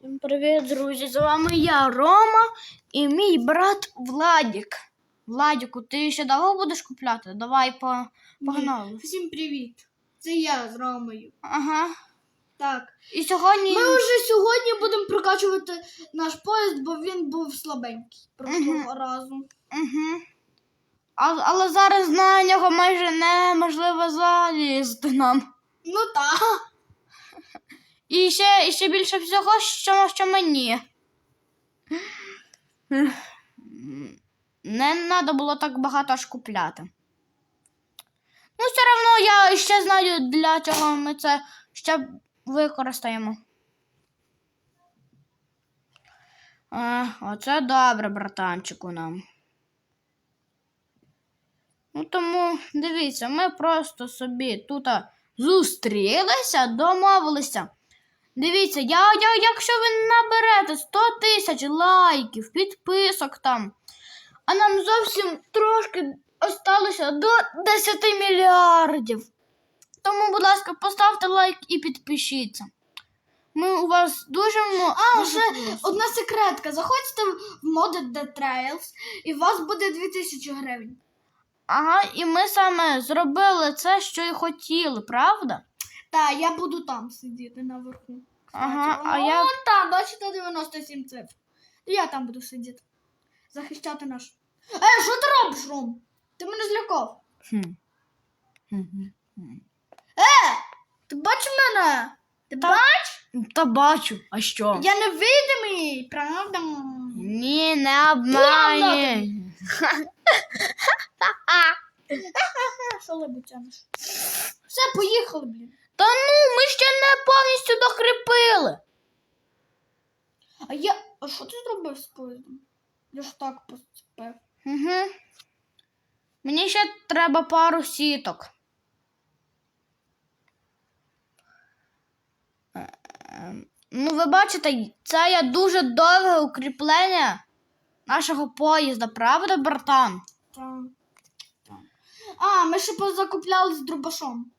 Всім привіт, друзі! З вами я, Рома, і мій брат Владік. Владіку, ти ще довго будеш купляти? Давай по... погнали. Всім привіт! Це я з Ромою. Ага. Так. І сьогодні. Ми вже сьогодні будемо прокачувати наш поїзд, бо він був слабенький прошлого разу. Угу. А, але зараз на нього майже неможливо залізти нам. Ну так. І ще, і ще більше всього, що, що мені. Не треба було так багато аж купляти. Ну, все одно я ще знаю, для чого ми це ще використаємо. А, оце добре, братанчику нам. Ну тому дивіться, ми просто собі тут зустрілися, домовилися. Дивіться, я, я, якщо ви наберете 100 тисяч лайків, підписок там, а нам зовсім трошки осталося до 10 мільярдів. Тому, будь ласка, поставте лайк і підпишіться. Ми у вас дуже. А, дуже ще просимо. одна секретка. Заходьте в Modded The Trails і у вас буде 2000 гривень. Ага, і ми саме зробили це, що і хотіли, правда? Так, я буду там сидіти наверху. Ага, а о, я- там, бачите, 97 цифр. Я там буду сидіти. Захищати наш. Е, що ти робиш, Ром? Ти мене злякав. Хм. Ти бачиш мене? Ти Та- бачиш? Та бачу, а що? Я невидимий, правда? Ні, не обманюй. Що лебутяниш? Все, поїхали, блін. Та ну, ми ще не повністю докріпили. А я. А що ти зробив з поїздом? Я ж так поступив. Угу. Мені ще треба пару сіток. Ем, Ну, ви бачите, це є дуже довге укріплення нашого поїзда, правда, братан? Так. А, ми ще позакупляли з дробашом.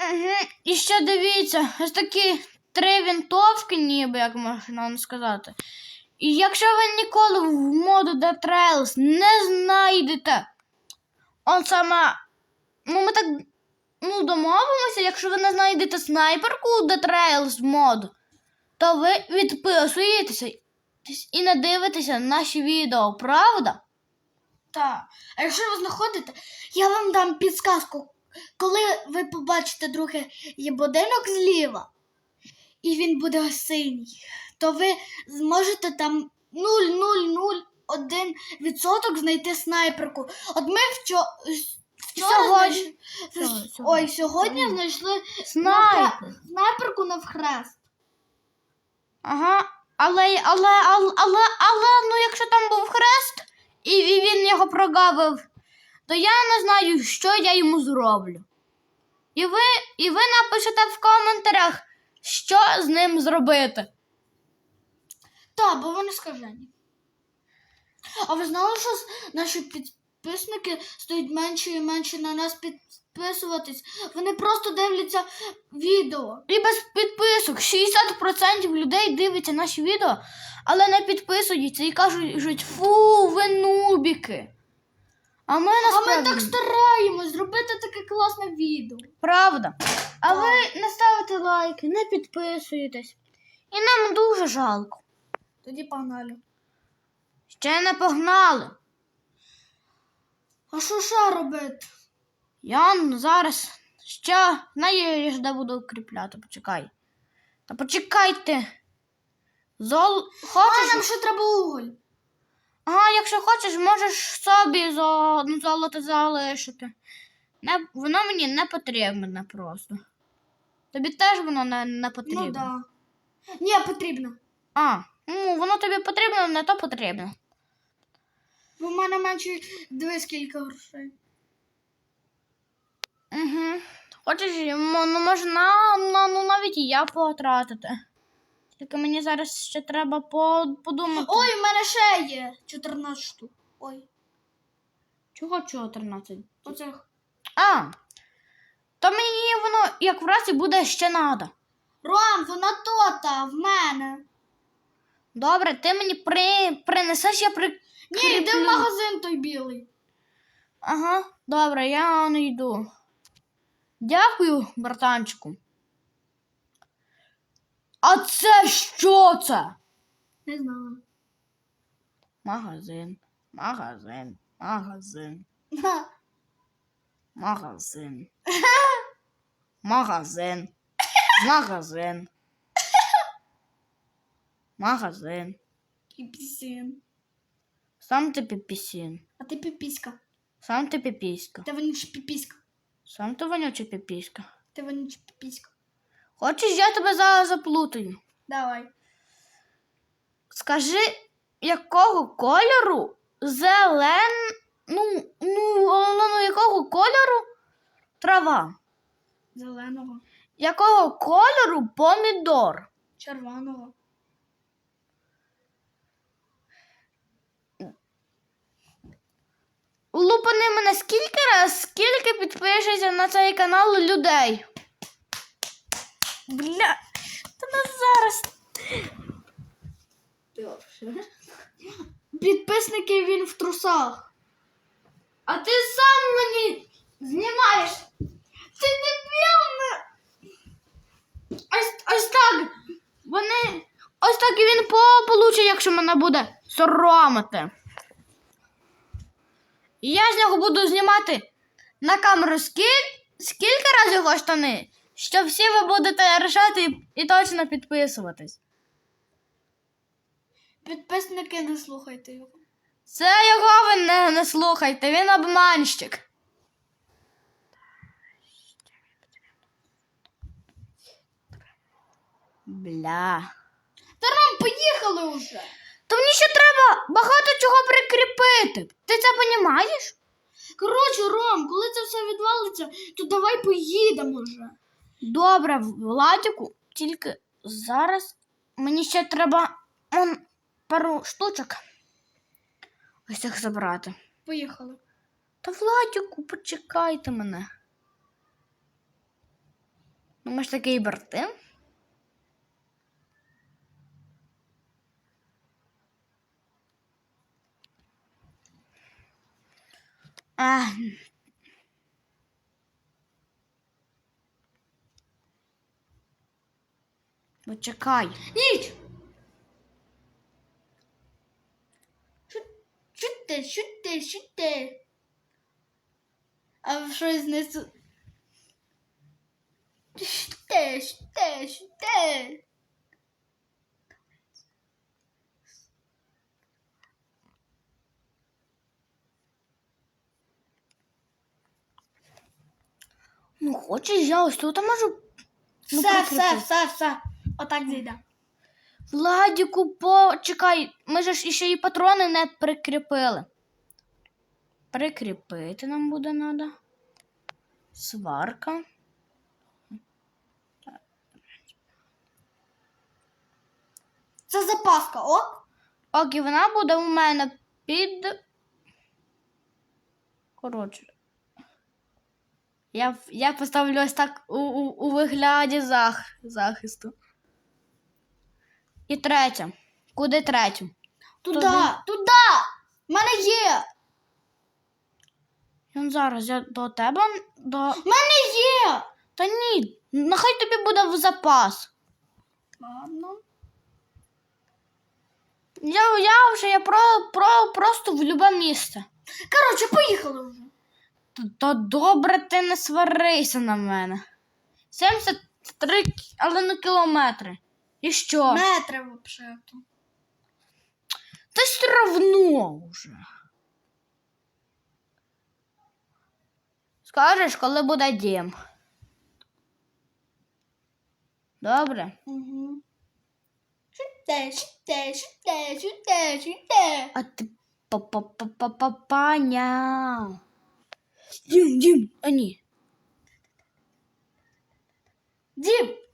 Угу. І ще дивіться, ось такі три вінтовки, ніби, як можна сказати. І якщо ви ніколи в моду Dead Trails не знайдете, он саме, ну ми так ну, домовимося, якщо ви не знайдете снайперку Dead Trails моду, то ви відписуєтеся і не дивитеся наші відео, правда? Так. А якщо ви знаходите, я вам дам підсказку. Коли ви побачите другий будинок зліва, і він буде синій, то ви зможете там 0,001% знайти снайперку. От ми вчо... вчора Сьогодні. знайшли- Сьогодні. Ой, сьогодні знайшли Снайпер. снайперку навхрест. Ага, але, але, але, але, але, ну якщо там був хрест, і, і він його прогавив, то я не знаю, що я йому зроблю. І ви, і ви напишете в коментарях, що з ним зробити. Так, бо вони скажені. А ви знали, що наші підписники стають менше і менше на нас підписуватись? Вони просто дивляться відео. І без підписок 60% людей дивиться наші відео, але не підписуються і кажуть, фу, ви нубіки. А ми А ми насправді... так стараємось зробити таке класне відео. Правда. А ви не ставите лайки, не підписуєтесь. І нам дуже жалко. Тоді погнали. Ще не погнали. А що ще робити? Я зараз ще де буду укріпляти. Почекай. Та почекайте. Зол... А Хочеш? нам ще треба уголь. Ага, якщо хочеш, можеш собі ну, золото залишити. Не... Воно мені не потрібне просто. Тобі теж воно не, не потрібно. Ну да. Ні, потрібно. А, ну воно тобі потрібно, не то потрібно. Бо в мене менше диви скільки грошей. Угу. Хочеш, ну можна ну, навіть і я потратити. Тільки мені зараз ще треба подумати. Ой, в мене ще є 14 штук. Ой, Чого 14? оцих. А. То мені воно як в разі буде ще надо. Ром, вона тота в мене. Добре, ти мені при... принесеш, я при. Ні, йди в магазин той білий. Ага, добре, я не йду. Дякую, братанчику. А це що це? Не знаю. Магазин, магазин, магазин, Ха. магазин. Магазин. Магазин. Магазин. Піпісін. Сам ти піпісін. А ти піпіська. Сам ти піпіська. Ти вонюча піпіська. Сам ти вонюча піпіська. Ти вонюча піпіська. Хочеш, я тебе зараз заплутаю. Давай. Скажи, якого кольору зелен... Ну, ну, ну, ну, якого кольору трава? Зеленого. Якого кольору помідор? Червоного. Лупани мене скільки раз, скільки підпишеться на цей канал людей. Бля, та на зараз. Підписники він в трусах. А ти сам мені знімаєш. Ти дебіл. Ось, ось так. Вони. Ось так і він получить, якщо мене буде соромити. І я з нього буду знімати на камеру скіль... скільки разів його штани, що всі ви будете рішати і, точно підписуватись. Підписники не слухайте його. Це його ви не, не слухайте, він обманщик. Бля. Та Ром, поїхали вже. То мені ще треба багато чого прикріпити. Ти це понімаєш? Коротше, Ром, коли це все відвалиться, то давай поїдемо вже. Добре, Владіку, тільки зараз мені ще треба он, пару штучок. Ось їх забрати. Поїхали. Та Владіку, почекайте мене. Ну, ми ж такий брати. А. Почекай. Ніч! Що, що ти, що ти, що ти? А щось знесу. Що ти, що ти, що ти? Ну, хочеш, я ось тут можу. Ну, все, все, все, все. Отак зайде. Владіку, почекай, ми ж ще і патрони не прикріпили. Прикріпити нам буде треба. Сварка. Це запаска, ок? Ок, і вона буде у мене під. Коротше. Я, я поставлю ось так у, у, у вигляді зах, захисту. І третя. Куди третю? Туда, туда! В мене є! Він зараз я до тебе до. В мене є! Та ні, нехай тобі буде в запас. Ладно. Я, я вже я про, про, просто в любе місце. Коротше, поїхали вже. Та, та добре ти не сварися на мене. 73, кі- але не кілометри. І що? Метри взагалі. Та все равно вже. Скажеш, коли буде дім. Добре. Угу. Шуте, шуте, шуте, шуте, шуте. А ти па-па-па-па-па-паня. Дім, дім, а ні. Дім!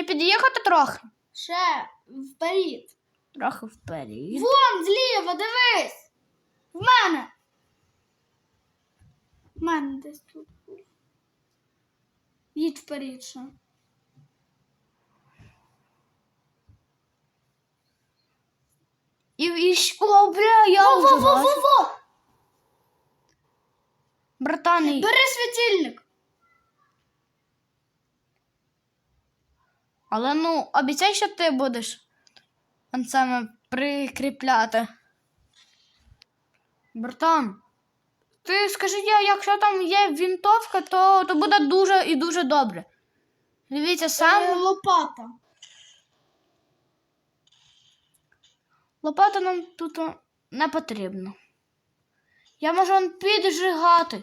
Ще під'їхати трохи. Ще вперед. Трохи вперед. Вон зліва, дивись. В мене. В мене десь тут. Їдь вперед ще. І, і о, бля, я во, во, во, во, во. Братани. Бери світильник. Але ну, обіцяй, що ти будеш он саме прикріпляти. Братан, ти скажи, якщо там є вінтовка, то, то буде дуже і дуже добре. Дивіться, Е, сам лопата. лопата нам тут не потрібно. Я можу он піджигати.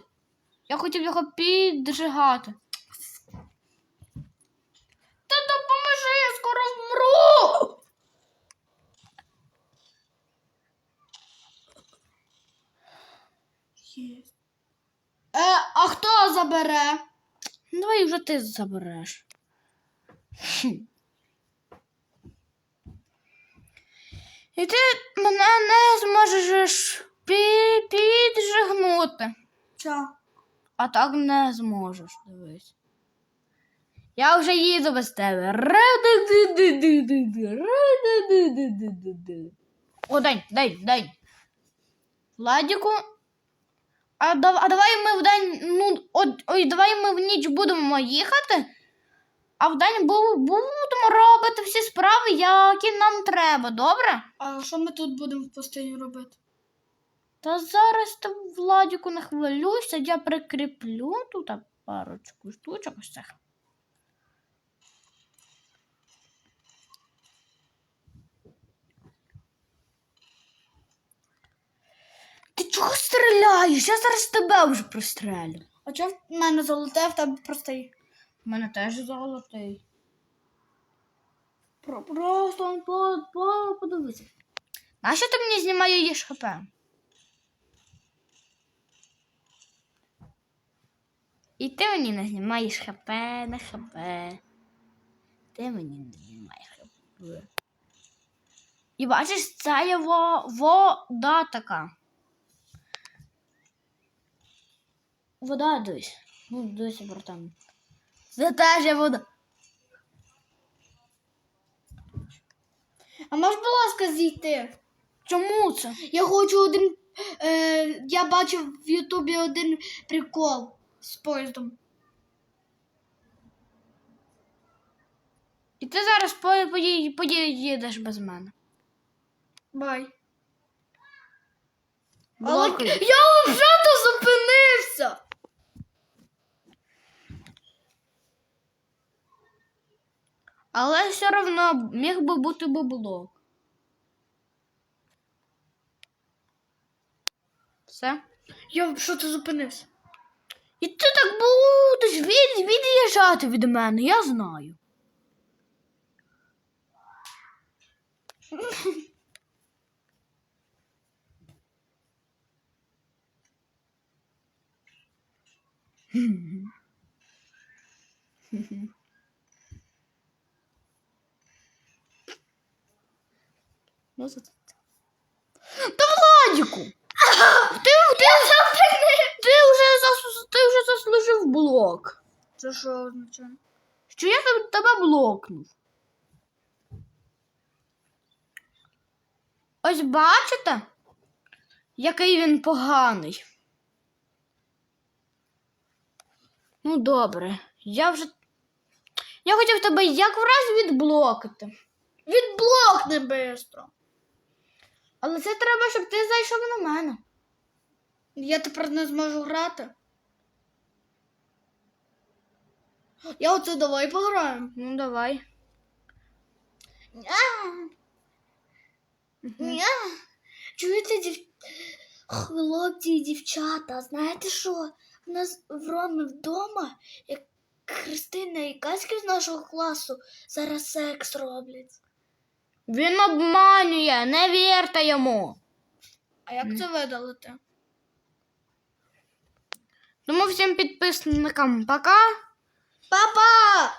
Я хотів його піджигати. Та допоможи, я вмру. Е, а хто забере? Ну, Давай вже ти забереш. Хм. І ти мене не зможеш пі- піджигнути. Чо? А так не зможеш, дивись. Я вже їду без тебе. О, день, день, день. Владіку. А, а давай ми в день. Ну, от, ой, давай ми в ніч будемо їхати, а в день бу- будемо робити всі справи, які нам треба, добре? А що ми тут будемо в пустині робити? Та зараз ти Владіку не хвилюйся, я прикріплю тут парочку штучок ось цих. Ти чого стріляєш? Я зараз тебе вже пристрелю. А чого в мене золоте, в тебе простий? У мене теж золотий. Про, просто по, по, подивися. Нащо ти мені знімаєш хп? І ти мені не знімаєш хп, не хп. Ти мені не знімаєш хп. І бачиш, це є во, вода така. Вода десь. Ну, десь братан. Це теж є вода. А можеш, будь ласка, зійти? Чому це? Я хочу один. Е, я бачив в Ютубі один прикол з поїздом. І ти зараз по- пої- поїдеш без мене. Бай. Але я вже то зупинився. Але все одно міг би бути би блок. Все. Я що ти зупинився? І ти так будеш від, від'їжджати від мене, я знаю. Ну, це- Та Владіку! Ти, ти, ти, вже зас, ти вже заслужив блок. Це що означає? Що я тебе- блокнув. Ось бачите, який він поганий. Ну, добре, я вже. Я хотів тебе як враз відблокати. Відблокни бистро. Але це треба, щоб ти зайшов на мене. Я тепер не зможу грати. Я оце давай пограємо. Ну, давай. Чуєте, дів... хлопці і дівчата, знаєте що? У нас в Роми вдома, як Христина і Каськи з нашого класу зараз секс роблять. Він обманює, не вірте йому. А як це видалити? Тому всім підписникам пока. Папа!